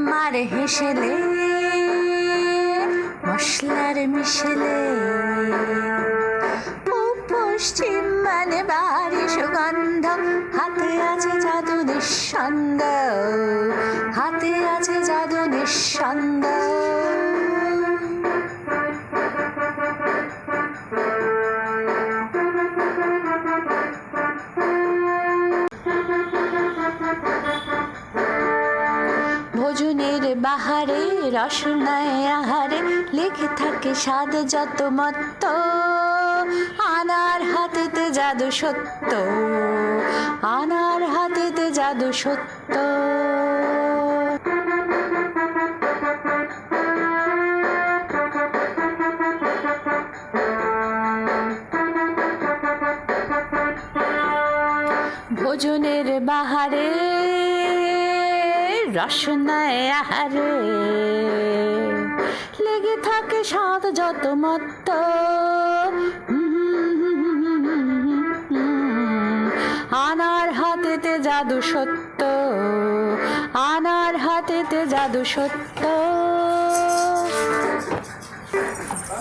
মিশেলে মশলার মিশেলে। পশ্চিম মানে বাড়ি সুগন্ধ, হাতে আছে জাদু নিঃসন্দ হাতে আছে জাদু নিঃসন্দ রসনায় আহারে লেগে থাকে স্বাদ যত মত্ত। আনার হাতেতে জাদু সত্য। আনার হাতেতে জাদু সত্য। ভোজনের বাহারে রসনায় আহারে। লেগে থাকে স্বাদ যত মত্ত। আনার হাতেতে জাদু সত্য। আনার হাতেতে জাদু সত্য।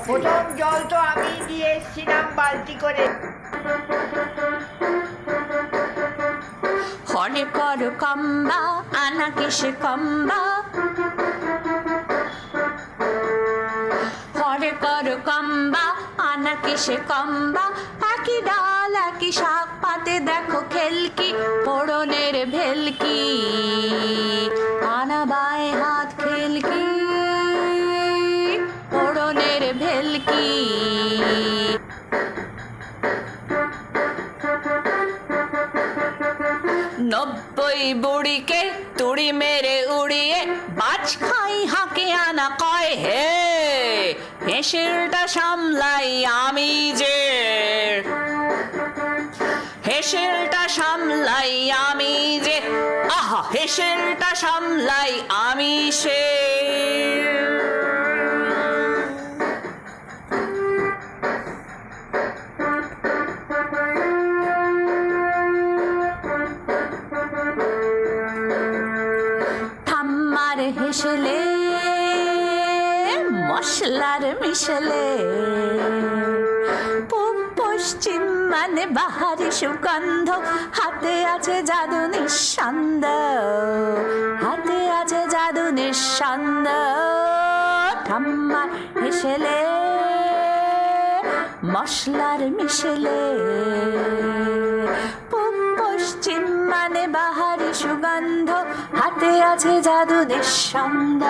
প্রথম জল তো আমি দিয়ে এসেছিলাম, বালতি করে। আনা কিসে কম্বা। হরে কর কম্বা আনা কিসে কম্বা। একই ডাল একই শাক পাতে দেখো খেলকি পোড়নের ভেলকি আনা বায় হাত খেলকি পোড়নের ভেলকি নব্বই বুড়িকে তুড়ি মেরে উড়িয়ে বাজ খাই হাঁকে আনা কয় হে। হেসেলটা সামলাই আমি যে। হেসেলটা সামলাই আমি যে। আহা হেসেলটা সামলাই আমি সে। ঠাম্মার হেসেলে মশলার মিশলে। পশ্চিম মানে বাহারি সুগন্ধ, হাতে আছে জাদু নিঃসন্দ। হাতে আছে জাদু নিঃসন্দ, ঠাম্মার হেসেলে মশলার মিশেলে। হাতে আছে জাদু নিঃসন্দ